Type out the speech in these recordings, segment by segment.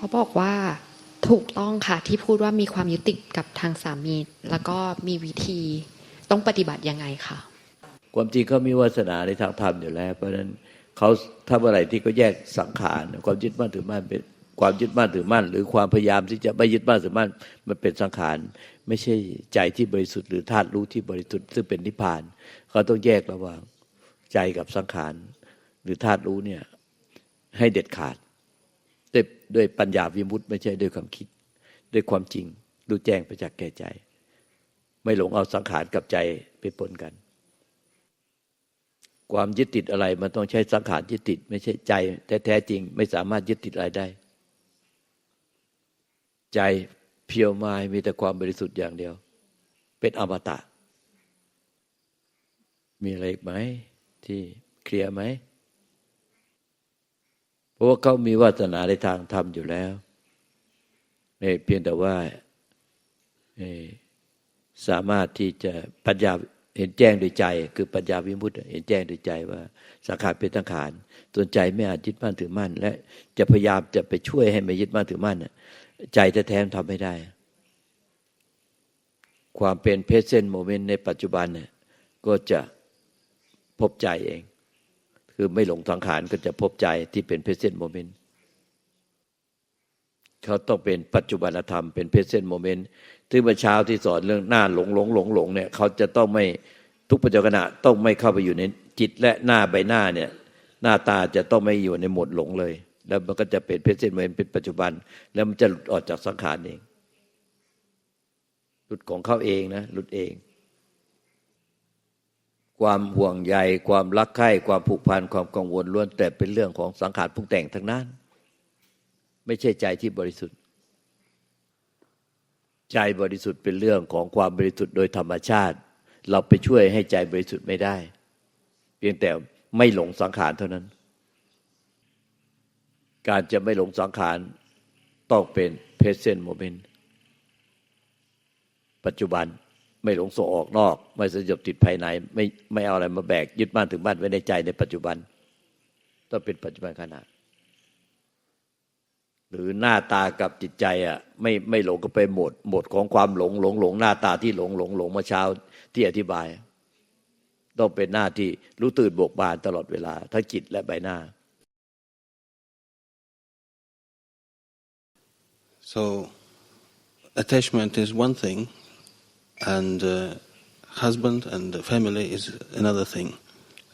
เขาบอกว่าถูกต้องค่ะที่พูดว่ามีความยึดติดกับทางสามี แล้วก็มีวิธีต้องปฏิบัติยังไงค่ะ ความจริงเขามีวาสนาในทางธรรมอยู่แล้ว เพราะฉะนั้นเขาถ้าเมื่อไหร่ที่เขาแยกสังขารความยึดมั่นถือมั่นเป็นความยึดมั่นถือมั่น หรือความพยายามที่จะไม่ยึดมั่นถือมั่นมันเป็นสังขารไม่ใช่ใจที่บริสุทธิ์หรือธาตุรู้ที่บริสุทธิ์ซึ่งเป็นนิพพานเขาต้องแยกระหว่างใจกับสังขารหรือธาตุรู้เนี่ยให้เด็ดขาด ด้วยด้วยปัญญาวิมุตติไม่ใช่ด้วยความคิด ด้วยความจริงรู้แจ้งประจักษ์แก่ใจ ไม่หลงเอาสังขารกับใจไปปนกัน ความยึดติดอะไรมันต้องใช้สังขารยึดติด ไม่ใช่ใจแท้จริง ไม่สามารถยึดติดอะไรได้ ใจเพียวมายมีแต่ความบริสุทธิ์อย่างเดียว เป็นอมตะ มีอะไรอีกไหมที่เคลียร์ไหม ราะว่าเขามีวาสนาในทางธรรมอยู่แล้วเเพียงแต่ว่าสามารถที่จะปัญญาเห็นแจ้งโดยใจ คือปัญญาวิมุตติเห็นแจ้งโดยใจว่าสังขารเป็นสังขารส่วนใจไม่อาจยึดมั่นถือมั่น และจะพยายามจะไปช่วยให้ไม่ยึดมั่นถือมั่นใจแท้ๆทำไม่ได้ ความเป็นเพสเซนโมเมนต์ในปัจจุบันเนี่ยก็จะพบใจเอง คือไม่หลงสังขารก็จะพบใจที่เป็นเพสเซนโมเมนต์เขาต้องเป็นปัจจุบันธรรมเป็นเพสเซนโมเมนต์ที่เมื่อเช้าที่สอนเรื่องหน้าหลงหลงหลงหลงเนี่ยเขาจะต้องไม่ทุกปัจจุบันต้องไม่เข้าไปอยู่ในจิตและหน้าใบหน้าเนี่ยหน้าตาจะต้องไม่อยู่ในหมดหลงเลย แล้วมันก็จะเป็นเพสเซนโมเมนต์เป็นปัจจุบัน แล้วมันจะหลุดออกจากสังขารเอง หลุดของเขาเองนะหลุดเอง ความห่วงใยความรักใคร่ความผูกพันความกังวลล้วนแต่เป็นเรื่องของสังขารปรุงแต่งทั้งนั้น ไม่ใช่ใจที่บริสุทธิ์ ใจบริสุทธิ์เป็นเรื่องของความบริสุทธิ์โดยธรรมชาติ เราไปช่วยให้ใจบริสุทธิ์ไม่ได้ เพียงแต่ไม่หลงสังขารเท่านั้น การจะไม่หลงสังขารต้องเป็นเพสเซนโมเมนต์ปัจจุบัน ไม่หลงส่งออกนอก ไม่สยบติดภายใน ไม่ไม่เอาอะไรมาแบก ยึดมั่นถึงมั่นไว้ในใจในปัจจุบันต้องเป็นปัจจุบันขณะหรือหน้าตากับจิตใจอะไม่ไม่หลงก็ไปหมดหมดของความหลงหลงหลงหน้าตาที่หลงหลงหลงมาเช้าที่อธิบาย ต้องเป็นหน้าที่รู้ตื่นบกบานตลอดเวลาทั้งจิตและใบหน้า so attachment is one thing and uh, husband and family is another thing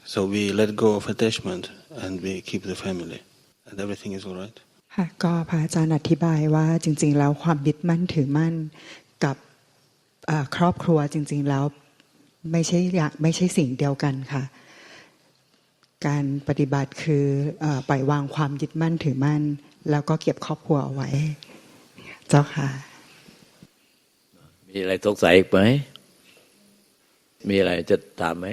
so we let go of attachment and we keep the family and everything is all right ค่ะก็พระอาจารย์อธิบายว่าจริง ๆ แล้วความยึดมั่นถือมั่นกับครอบครัวจริง ๆ แล้วไม่ใช่ไม่ใช่สิ่งเดียวกันค่ะ การปฏิบัติคือปล่อยวางความยึดมั่นถือมั่น แล้วก็เก็บครอบครัวเอาไว้ เจ้าค่ะ มีอะไรสงสัยอีกไหมมีอะไรจะถามไหม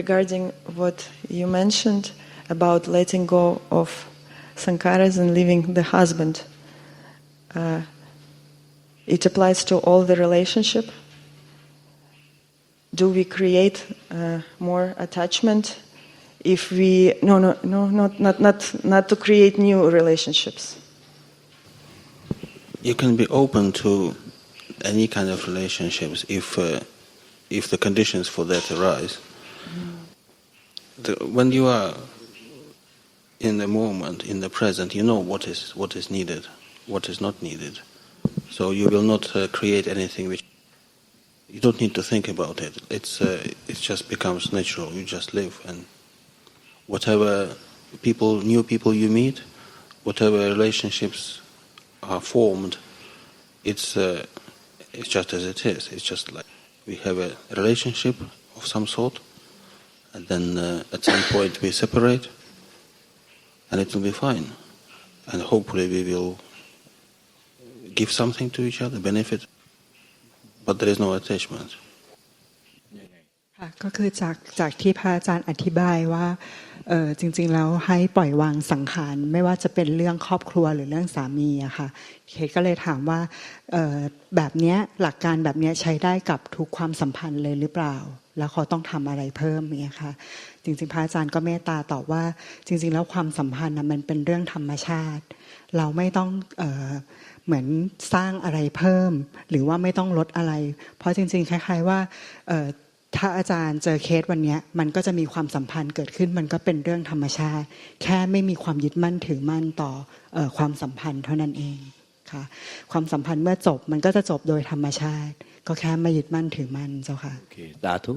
Regarding what you mentioned about letting go of sankharas and leaving the husband. Uh, it applies to all the relationship. Do we create uh, more attachment if we no no no not not not not to create new relationships? You can be open to any kind of relationships if uh, if the conditions for that arise. The, when you are in the moment, in the present, you know what is what is needed, what is not needed. So you will not uh, create anything which you don't need to think about it. It's uh, it just becomes natural. You just live, and whatever people, new people you meet, whatever relationships are formed, it's uh, it's just as it is. It's just like we have a relationship of some sort, and then uh, at some point we separate and it will be fine. And hopefully we will give something to each other, benefit, but there is no attachment. ค่ะก็คือจากจากที่พระอาจารย์อธิบายว่าเออจริง ๆ แล้วให้ปล่อยวางสังขารไม่ว่าจะเป็นเรื่องครอบครัวหรือเรื่องสามีอะค่ะเคก็เลยถามว่าแบบนี้หลักการแบบนี้ใช้ได้กับทุกความสัมพันธ์เลยหรือเปล่า แล้วเขาต้องทำอะไรเพิ่มเงี้ยค่ะจริง ๆ พระอาจารย์ก็เมตตาตอบว่า จริง ๆ แล้วความสัมพันธ์นะมันเป็นเรื่องธรรมชาติ เราไม่ต้องเออเหมือนสร้างอะไรเพิ่ม หรือว่าไม่ต้องลดอะไร เพราะจริง ๆ คล้าย ๆ ว่า ถ้าอาจารย์เจอเคสวันนี้มันก็จะมีความสัมพันธ์เกิดขึ้นมันก็เป็นเรื่องธรรมชาติ แค่ไม่มีความยึดมั่นถือมั่นต่อเออความสัมพันธ์เท่านั้นเองค่ะความสัมพันธ์เมื่อจบมันก็จะจบโดยธรรมชาติ ก็แค่ไม่ยึดมั่นถือมั่นเจ้าค่ะโอเคสาธุ